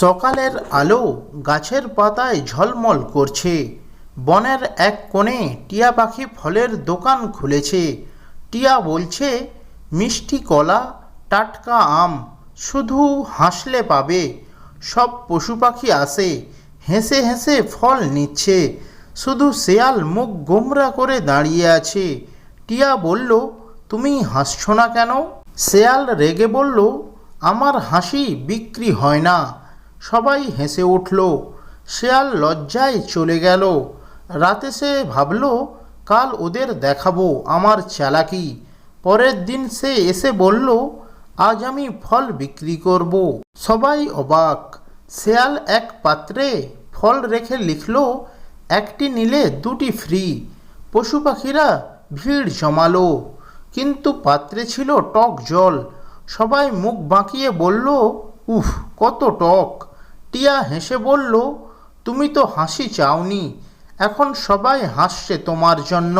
সকালের আলো গাছের পাতায় ঝলমল করছে। বনের এক কোণে টিয়া পাখি ফলের দোকান খুলেছে। টিয়া বলছে, মিষ্টি কলা, টাটকা আম, শুধু হাসলে পাবে। সব পশু পাখি আসে, হেসে হেসে ফল নিচ্ছে। শুধু শেয়াল মুখ গোমরা করে দাঁড়িয়ে আছে। টিয়া বলল, তুমি হাসছো না কেন? শেয়াল রেগে বলল, আমার হাসি বিক্রি হয় না। সবাই হেসে উঠল, শেয়াল লজ্জায় চলে গেল। রাতে সে ভাবল, কাল ওদের দেখাবো আমার চালাকি। পরের দিন সে এসে বলল, আজ আমি ফল বিক্রি করব। সবাই অবাক। শেয়াল এক পাত্রে ফল রেখে লিখল, একটি নিলে দুটি ফ্রি। পশু পাখিরা ভিড় জমালো, কিন্তু পাত্রে ছিল টক জল। সবাই মুখ বাঁকিয়ে বলল উফ, কত টক। টিয়া হেসে বলল, তুমি তো হাসি চাওনি, এখন সবাই হাসছে তোমার জন্য।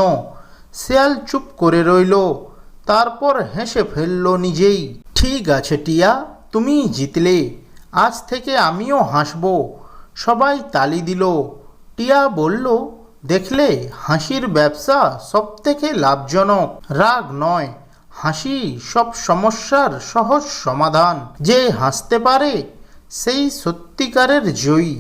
শেয়াল চুপ করে রইল, তারপর হেসে ফেলল নিজেই, ঠিক আছে টিয়া তুমি জিতলে, আজ থেকে আমিও হাসব। সবাই তালি দিল। টিয়া বলল, দেখলে, হাসির ব্যবসা সব থেকে লাভজনক, রাগ নয়। হাসি সব সমস্যার সহজ সমাধান। যে হাসতে পারে সেই সত্যিকারের জয়ী।